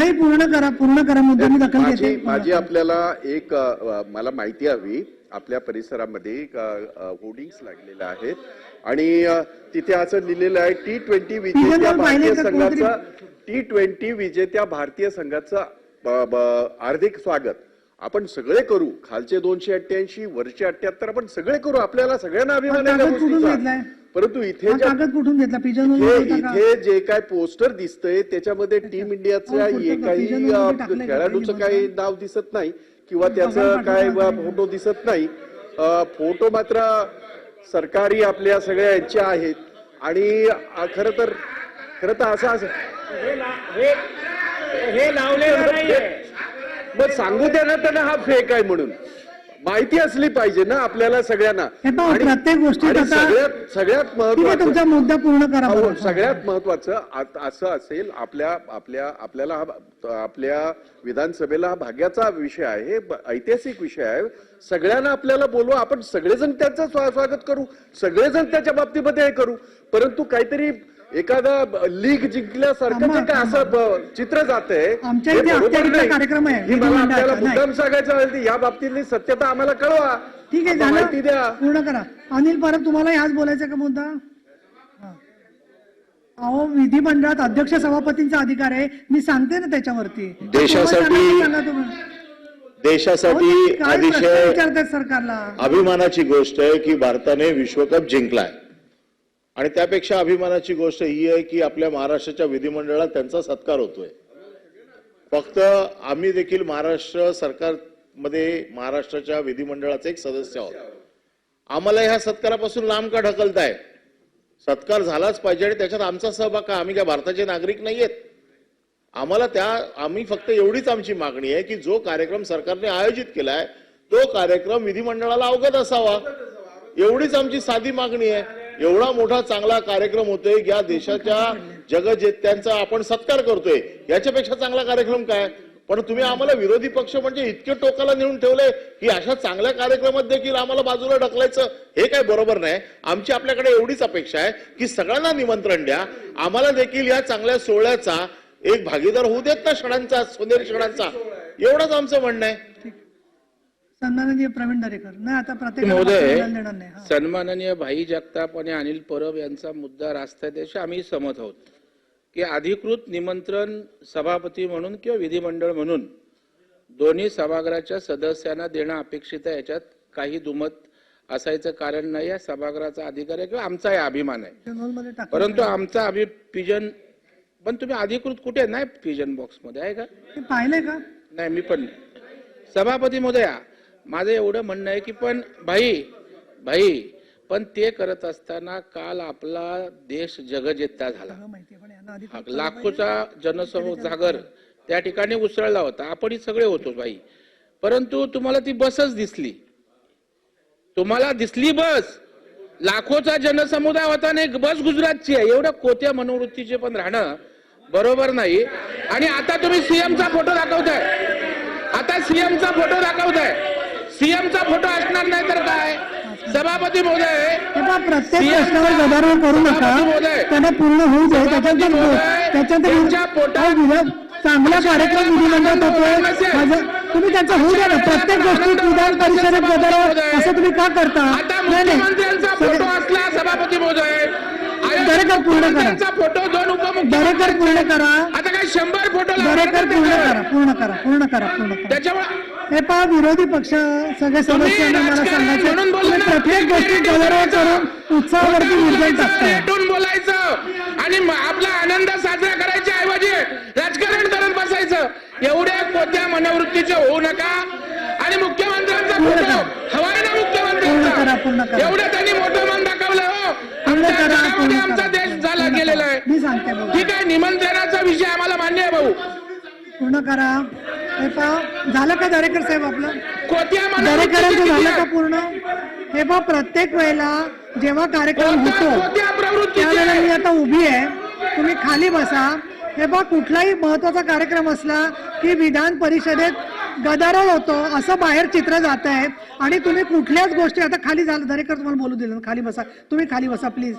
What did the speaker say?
ताई पूर्ण करा पूर्ण करा मुद्दा मी दखल माझी घेते माझी आपल्याला एक अ, मला माहिती हवी आपल्या परिसरामध्ये होर्डिंग्स लागलेल्या आहेत आणि अ, तिथे असं लिहिलेलं आहे टी ट्वेंटी विजेत्या पाहिले भारतीय कोणतरी? संघाचं टी ट्वेंटी विजेत्या भारतीय संघाचं ब- ब- हार्दिक स्वागत आपण सगळे करू खालचे दोनशे अठ्ठ्याऐंशी वरचे अठ्याहत्तर आपण सगळे करू आपल्याला सगळ्यांना अभिमान आहे त्या कागद कुठून गोष्टीचा. घेतलाय? परंतु इथे कागद कुठून घेतला? पिजन इथे जे काय पोस्टर दिसतंय त्याच्यामध्ये टीम इंडियाच्या हो, एकाही खेळाडूचं काही नाव दिसत नाही किंवा त्याचं काय. फोटो दिसत नाही. फोटो मात्र सरकारी आपल्या सगळ्या यांच्या आहेत. आणि खरं तर खरं तर असं असं हे ला- हे हे लावलेलं नाहीये. मग सांगू द्या ना त्यांना हा फेक आहे म्हणून. माहिती असली पाहिजे ना आपल्याला सगळ्यांना. प्रत्येक आता- सगळ्यात सगळ्यात आहे तुमचा महत्वाचं मुद्दा पूर्ण करा. सगळ्यात महत्वाचं असं असेल आपल्या आपल्या आपल्याला हा आपल्या विधानसभेला हा भाग्याचा विषय आहे ऐतिहासिक विषय आहे. सगळ्यांना आपल्याला बोलू आपण सगळेजण त्यांचं स्वा- स्वागत करू सगळेजण त्याच्या बाबतीमध्ये हे करू. परंतु काहीतरी एखादा लीग जिंकल्यासारखं जे काय असं चित्र जात आहे आमच्या इथे अखत्यारीचा कार्यक्रम आहे, ही आपल्याला. मुद्दाम सांगायचं या बाबतीतली सत्यता आम्हाला कळवा. ठीक आहे माहिती द्या. झालं पूर्ण करा. अनिल परत तुम्हाला ह्याच बोलायचं का मुद्दा? हा. अहो विधिमंडळात अध्यक्ष सभापतींचा अधिकार आहे. मी सांगते ना त्याच्यावरती. देशासाठी- देशासाठी अतिशय विचारतायत सरकारला? अभिमानाची गोष्ट आहे की भारताने विश्वकप जिंकलाय. आणि त्यापेक्षा अभिमानाची गोष्ट ही आहे की आपल्या महाराष्ट्राच्या विधिमंडळात त्यांचा सत्कार होतोय. फक्त आम्ही देखील महाराष्ट्र सरकारमध्ये महाराष्ट्राच्या विधिमंडळाचे एक सदस्य आहोत. आम्हाला ह्या सत्कारापासून लांब का ढकलताय? सत्कार झालाच पाहिजे आणि त्याच्यात आमचा सहभाग का? आम्ही काय भारताचे नागरिक नाही आहेत आम्हाला त्या आम्ही फक्त एवढीच आमची मागणी आहे की जो कार्यक्रम सरकारने आयोजित केलाय तो कार्यक्रम विधिमंडळाला अवगत असावा. एवढीच आमची साधी मागणी आहे. एवढा मोठा चांगला कार्यक्रम होतोय या देशाच्या जगजेत्यांचा आपण सत्कार करतोय. याच्यापेक्षा चांगला कार्यक्रम काय? पण तुम्ही आम्हाला विरोधी पक्ष म्हणजे इतके टोकाला नेऊन ठेवलंय की अशा चांगल्या कार्यक्रमात देखील आम्हाला बाजूला ढकलायचं हे काय बरोबर नाही. आमची आपल्याकडे एवढीच अपेक्षा आहे की सगळ्यांना निमंत्रण द्या. आम्हाला देखील या चांगल्या सोहळ्याचा एक भागीदार होऊ देत ना क्षणांचा सोनेरी क्षणांचा एवढंच आमचं म्हणणं आहे. सन्माननीय प्रवीण दरेकर. नाही आता प्रत्येक हा. सन्माननीय भाई जगताप आणि अनिल परब यांचा मुद्दा राष्ट्राध्यक्ष आम्ही सहमत आहोत. की अधिकृत निमंत्रण सभापती म्हणून किंवा विधिमंडळ म्हणून दोन्ही सभागृहाच्या सदस्यांना देणं अपेक्षित आहे. याच्यात काही दुमत असायचं कारण नाही. या सभागृहाचा अधिकार आहे किंवा आमचाही अभिमान आहे. परंतु आमचा अभि पिजन पण तुम्ही अधिकृत कुठे नाही पिजन बॉक्समध्ये आहे का? पाहिलंय का? नाही मी पण. सभापती महोदया माझं एवढं म्हणणं आहे की पण भाई भाई पण ते करत असताना काल आपला देश जगजेत्या झाला. लाखोचा जनसमूह जागर त्या ठिकाणी उसळला होता. आपणही सगळे होतो भाई. परंतु तुम्हाला ती बसच दिसली. तुम्हाला दिसली बस. लाखोचा जनसमुदाय होता आणि एक बस गुजरातची आहे. एवढ्या कोत्या मनोवृत्तीचे पण राहणं बरोबर नाही. आणि आता तुम्ही सीएमचा फोटो दाखवताय. आता सीएमचा फोटो दाखवताय. सीएमचा फोटो असणार नाही तर काय? सभापती महोदय हे प्रत्येक प्रश्नावर गदारोळ करू नका. त्यांना पूर्ण होऊ दे सभापती त्याच्यानंतर महोदय, त्यांच्या त्याच्यानंतर पोटात- विधान- चांगला कार्यक्रम होतोय नसेल. माझं- तुम्ही त्यांचं होऊ द्या ना. प्रत्येक गोष्टीत विधान परिषदेत गदारोळ असं तुम्ही का करता? सभापती महोदय. आणि दरेकर पूर्ण करा. मुख्यमंत्र्यांचा फोटो दोन दरेकर पूर्ण करा. शंभर फोटो दरेकर पूर्ण? करा पूर्ण करा पूर्ण करा पूर्ण करा त्याच्यामुळे हे पहा विरोधी पक्ष सगळे सदस्यांना मला सांगायचं तुम्ही. प्रत्येक गोष्टीत गदारोळ करून उत्साहावरती निर्णय टाकताय भेटून बोलायचं आणि म- आपला आनंद साजरा करायच्या ऐवजी राजकारण करत बसायचं एवढ्या कोत्या मनोवृत्तीचे होऊ नका आणि मुख्यमंत्र्यांचा पूर्ण फोटो करा. हवाय ना पूर्ण करा, पूर्ण मुख्यमंत्र्यांचा करा. एवढं त्यांनी मोठं मन दाखवलं हो पूर्ण आमच्या करा जगामध्ये पूर्ण आमचा करा. पूर्ण गेलेला. आहे. मी सांगते बघा. ठीक आहे निमंत्रणाचा विषय आम्हाला मान्य आहे भाऊ. पूर्ण करा. हे पहा झालं का दरेकर साहेब आपलं? कोत्या दरेकरांचं झालं का पूर्ण? हे पहा प्रत्येक वेळेला जेव्हा कार्यक्रम होतो प्रवृत्तीचे? त्यावेळेला मी आता उभी आहे. तुम्ही खाली बसा. हे पहा कुठलाही महत्त्वाचा कार्यक्रम असला की विधान परिषदेत गदारोळ होतो असं बाहेर चित्र जात आहे आणि तुम्ही कुठल्याच गोष्टी आता खाली झालं दरेकर तुम्हाला बोलू दिलं ना, खाली बसा. तुम्ही खाली बसा प्लीज